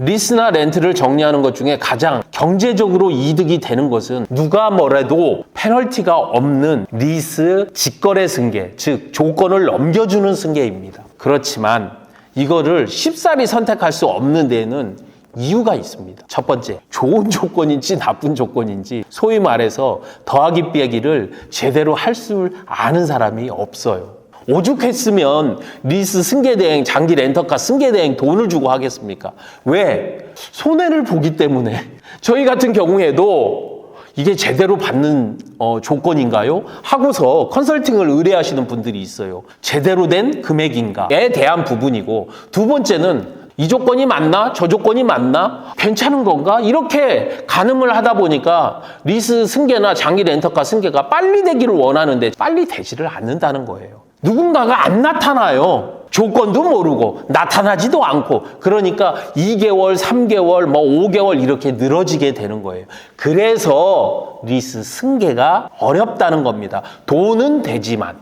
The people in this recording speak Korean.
리스나 렌트를 정리하는 것 중에 가장 경제적으로 이득이 되는 것은 누가 뭐래도 페널티가 없는 리스 직거래 승계, 즉 조건을 넘겨주는 승계입니다. 그렇지만 이거를 쉽사리 선택할 수 없는 데에는 이유가 있습니다. 첫 번째, 좋은 조건인지 나쁜 조건인지 소위 말해서 더하기 빼기를 제대로 할줄 아는 사람이 없어요. 오죽했으면 리스 승계대행, 장기 렌터카 승계대행 돈을 주고 하겠습니까? 왜? 손해를 보기 때문에. 저희 같은 경우에도 이게 제대로 받는 어, 조건인가요? 하고서 컨설팅을 의뢰하시는 분들이 있어요. 제대로 된 금액인가에 대한 부분이고 두 번째는 이 조건이 맞나? 저 조건이 맞나? 괜찮은 건가? 이렇게 가늠을 하다 보니까 리스 승계나 장기 렌터카 승계가 빨리 되기를 원하는데 빨리 되지를 않는다는 거예요. 누군가가 안 나타나요. 조건도 모르고 나타나지도 않고 그러니까 2개월, 3개월, 뭐 5개월 이렇게 늘어지게 되는 거예요. 그래서 리스 승계가 어렵다는 겁니다. 돈은 되지만